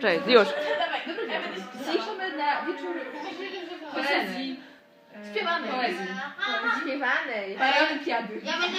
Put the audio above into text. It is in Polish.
Cześć, już. Dzisiejszy na wieczór poezji. Śpiewanej. Śpiewanej. Ja będę